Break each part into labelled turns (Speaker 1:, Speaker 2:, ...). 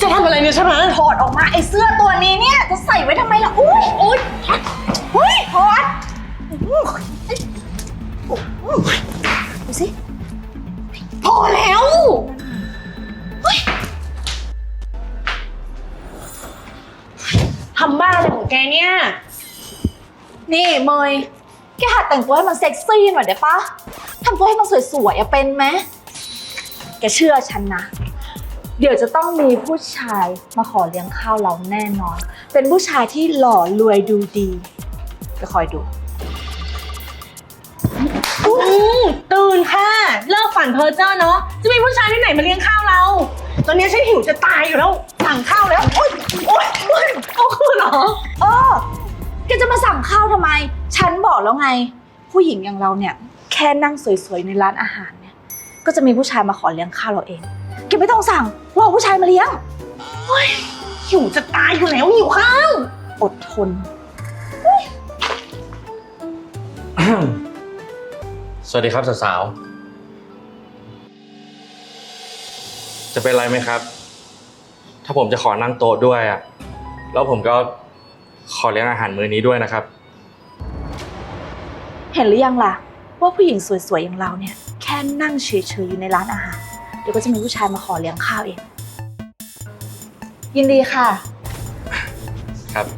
Speaker 1: จะทำอะไรเนี่ยใช่ไหม
Speaker 2: ถอดออกมาไอ้เสื้อตัวนี้เนี่ยจะใส่ไว้ทำไมล่ะ อุ้ยอุ้ยอุ้ยถอดอื้อดูสิ
Speaker 1: พอแล้วทำบ้าอะไรของแกเนี่ย
Speaker 2: นี่เมยแกหัดแต่งตัวให้มันเซ็กซี่หน่อยได้ปะทำตัวให้มันสวยๆอะเป็นไหมแกเชื่อฉันนะ เดี๋ยวจะต้องมีผู้ชายมาขอเลี้ยงข้าวเราแน่นอน เป็นผู้ชายที่หล่อรวยดูดีก็คอยดู
Speaker 1: อืมตื่นค่ะ เลิกฝันเพ้อเจ้อเนาะ จะมีผู้ชายที่ไหนมาเลี้ยงข้าวเรา ตอนนี้ฉันหิวจะตายอยู่แล้ว สั่งข้าวแล้ว โอ๊ยโอ๊ยโอ๊ยเอาคืนเหรอ
Speaker 2: เออแกจะมาสั่งข้าวทำไม ฉันบอกแล้วไง ผู้หญิงอย่างเราเนี่ย แค่นั่งสวยๆในร้านอาหารเนี่ย ก็จะมีผู้ชายมาขอเลี้ยงข้าวเราเอง แกไม่ต้องสั่งรอผู้ชายมาเลี้ยง
Speaker 1: หิวจะตายอยู่แล้วหิวข้าว
Speaker 2: อดทน
Speaker 3: สวัสดีครับสาวๆ จะเป็นไรไหมครับ ถ้าผมจะขอนั่งโต๊ะด้วยอะแล้วผมก็ขอเลี้ยงอาหารมื้อนี้ด้วยนะครับ
Speaker 2: เห็นหรือยังล่ะ ว่าผู้หญิงสวยๆอย่างเราเนี่ย แค่นั่งเฉยๆอยู่ในร้านอาหาร เดี๋ยวก็จะมีผู้ชายมาขอเลี้ยงข้าวเอง ยินดีค่ะ
Speaker 3: ครับ อ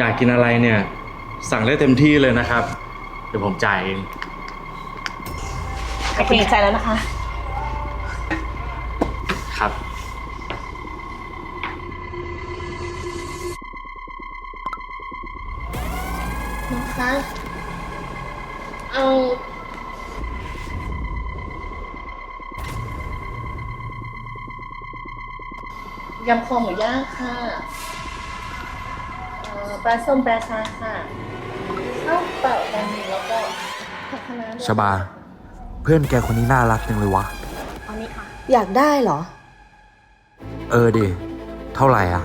Speaker 3: ยากกินอะไรเนี่ย สั่งได้เต็มที่เลยนะครับ เดี๋ยวผมจ่ายเอง
Speaker 1: โอเคใจแล้วนะคะ เอายำคอหมูย่างค่ะเอ่อปลาส้มปลาชาค่ะข้าวเปล่าแกงหนึ่งแล้วก็ผักคะน้าด้วย
Speaker 4: ชบา เพื่อนแกคนนี้น่ารักจังเลยวะ
Speaker 1: เอานี้ค่ะ
Speaker 2: อยากได้เหรอ
Speaker 4: เออดิ เท่าไหร่อะ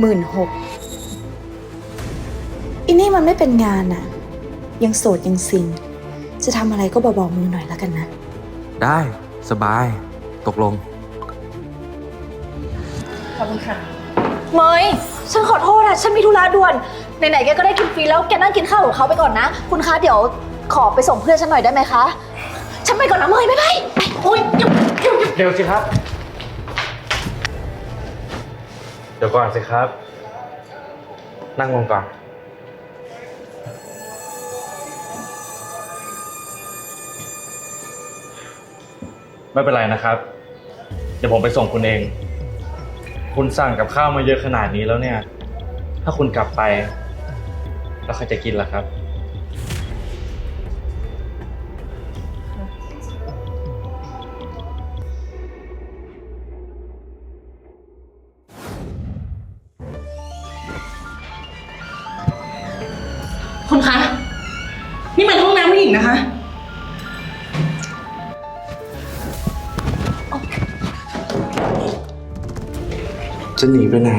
Speaker 2: หมื่นหก อันนี่มันไม่เป็นงานอะยังโสดยังซิง จะทำอะไรก็เบาๆมือหน่อยแล้วกันนะ
Speaker 4: ได้สบาย ตกลง
Speaker 1: ขอบคุณค่ะ
Speaker 2: เมยฉันขอโทษอะฉันมีธุระด่วน ไหนๆแกก็ได้กินฟรีแล้วแกนั่งกินข้าวกับเขาไปก่อนนะ คุณคะเดี๋ยวขอไปส่งเพื่อนฉันหน่อยได้ไหมคะ ฉันไปก่อนนะเมยบ๊ายบายไปโอ๊ยเดี๋ยวเดี๋ยวเดี๋ยว
Speaker 3: เดี๋ยวสิครับ เดี๋ยวก่อนสิครับ นั่งลงก่อน ไม่เป็นไรนะครับ เดี๋ยวผมไปส่งคุณเอง คุณสั่งกับข้าวมาเยอะขนาดนี้แล้วเนี่ย ถ้าคุณกลับไป แล้วใครจะกินล่ะครับ
Speaker 1: คุณคะ นี่มันห้องน้ำผู้หญิงนะคะ
Speaker 3: จะหนีไปไหน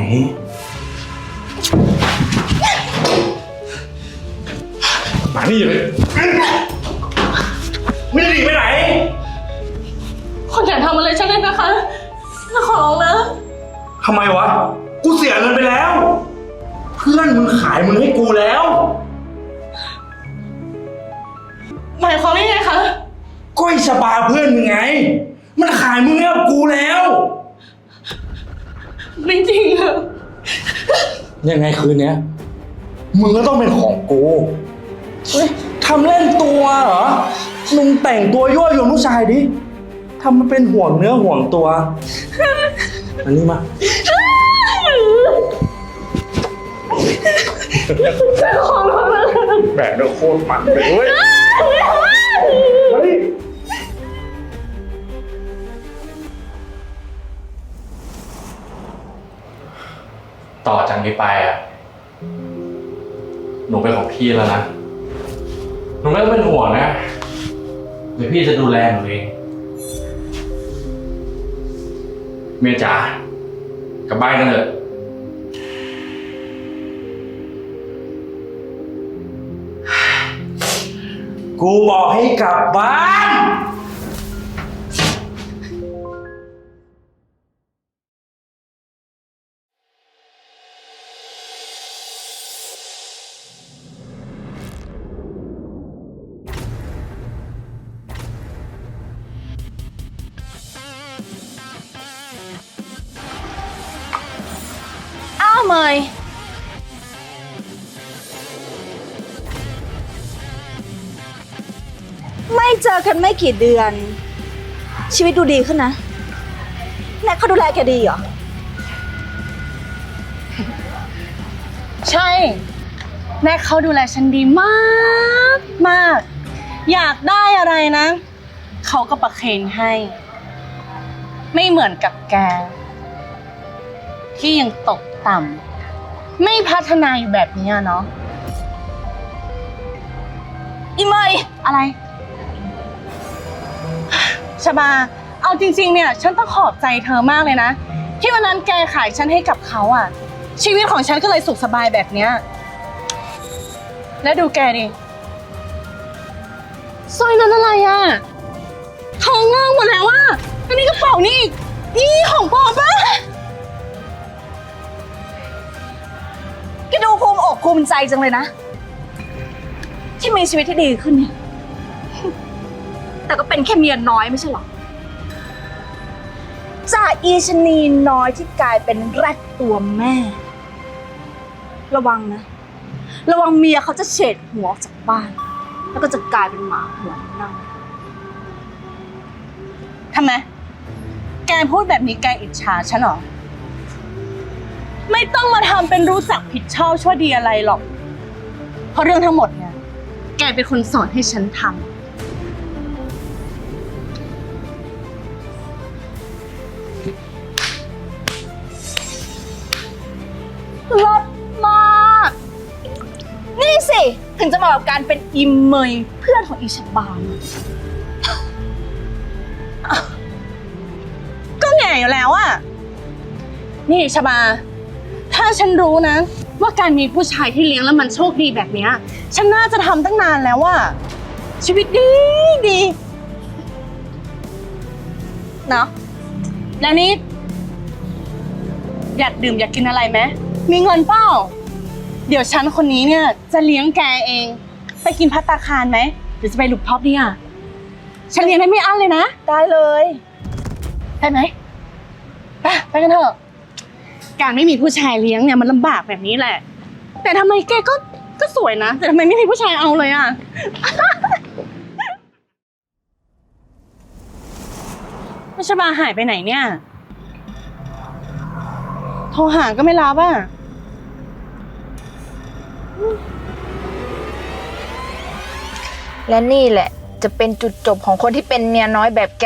Speaker 3: มานี่เลยไม่ได้หนีไปไหน
Speaker 1: คนอย่าทำอะไรฉันเลยนะคะน่าขอร้องนะ
Speaker 3: ทำไมวะ กูเสียเงินไปแล้ว เพื่อนมึงขายมึงให้กูแล้ว
Speaker 1: หมายความว่ายังไงคะ
Speaker 3: ก้อยชบาเพื่อนมึงไง มันขายมึงให้กับกูแล้ว
Speaker 1: ไม่จริงอะ
Speaker 3: ยังไงคืนเนี้ยมึงก็ต้องเป็นของกูเฮ้ยทำเล่นตัวเหรอ มึงแต่งตัวยั่วยวนผู้ชายดิทำมาเป็นห่วงเนื้อห่วงตัว อันนี้มาแบกเนื้อโคตรมันเลยเว้ย นี้ไปอะ หนูเป็นของพี่แล้วนะ หนูไม่ต้องเป็นห่วงนะเดี๋ยวพี่จะดูแลหนูเอง เมียจ๋ากลับบ้านกันเถอะ กูบอกให้กลับบ้าน
Speaker 2: อ้าวเมยไม่เจอกันไม่กี่เดือน ชีวิตดูดีขึ้นนะแน็กเขาดูแลแกดีเหรอ
Speaker 1: ใช่ แม่เขาดูแลฉันดีมากมาก อยากได้อะไรนะ เขาก็ประเคนให้ ไม่เหมือนกับแก ที่ยังตก ต่ำไม่พัฒนาอยู่แบบนี้อะเนาะ
Speaker 2: อีเมย
Speaker 1: อะไร ชบา เอาจริง ๆ เนี่ย ฉันต้องขอบใจเธอมากเลยนะ ที่วันนั้นแกขายฉันให้กับเขาอะชีวิตของฉันก็เลยสุขสบายแบบเนี้ย แล้วดูแกดิสร้อยนั้นอะไรอะทองงอกหมดแล้วอะอันนี้กระเป๋านี่อีกนี่ของปลอมปะ
Speaker 2: กดูภูมิอกภูมิใจจังเลยนะ ที่มีชีวิตที่ดีขึ้นเนี่ย แต่ก็เป็นแค่เมียน้อยไม่ใช่หรอจากอีชนีน้อยที่กลายเป็นแรดตัวแม่ ระวังนะ ระวังเมียเขาจะเฉดหัวออกจากบ้าน แล้วก็จะกลายเป็นหมาหัวเน่า
Speaker 1: ทำไม แกพูดแบบนี้แกอิจฉาฉันหรอ ไม่ต้องมาทำเป็นรู้จักผิดชอบชั่วดีอะไรหรอก เพราะเรื่องทั้งหมดเนี่ย แกเป็นคนสอนให้ฉันทำ
Speaker 2: ลดมาก นี่สิ ถึงจะมาะกับการเป็นอิมเมยเพื่อนของอีชบาน
Speaker 1: ก็แง่อยู่แล้วอะนี่ชบา ถ้าฉันรู้นะ ว่าการมีผู้ชายที่เลี้ยงแล้วมันโชคดีแบบเนี้ยฉันน่าจะทำตั้งนานแล้วอะชีวิตดีดีเนาะแล้วนี่อยากดื่มอยากกินอะไรไหมมีเงินเปล่า เดี๋ยวฉันคนนี้เนี่ย จะเลี้ยงแกเอง ไปกินพัตตาคารไหมหรือจะไปลูกท็อปดีอะฉันเลี้ยงได้ไม่อั้นเลยนะ
Speaker 2: ได้เลย
Speaker 1: ไปไหมไปไปกันเถอะ การไม่มีผู้ชายเลี้ยงเนี่ยมันลำบากแบบนี้แหละ แต่ทำไมแกก็ก็สวยนะ แต่ทำไมไม่มีผู้ชายเอาเลยอะไม่ชบาหายไปไหนเนี่ย โทรหาก็ไม่รับอะ
Speaker 5: และนี่แหละ จะเป็นจุดจบของคนที่เป็นเมียน้อยแบบแก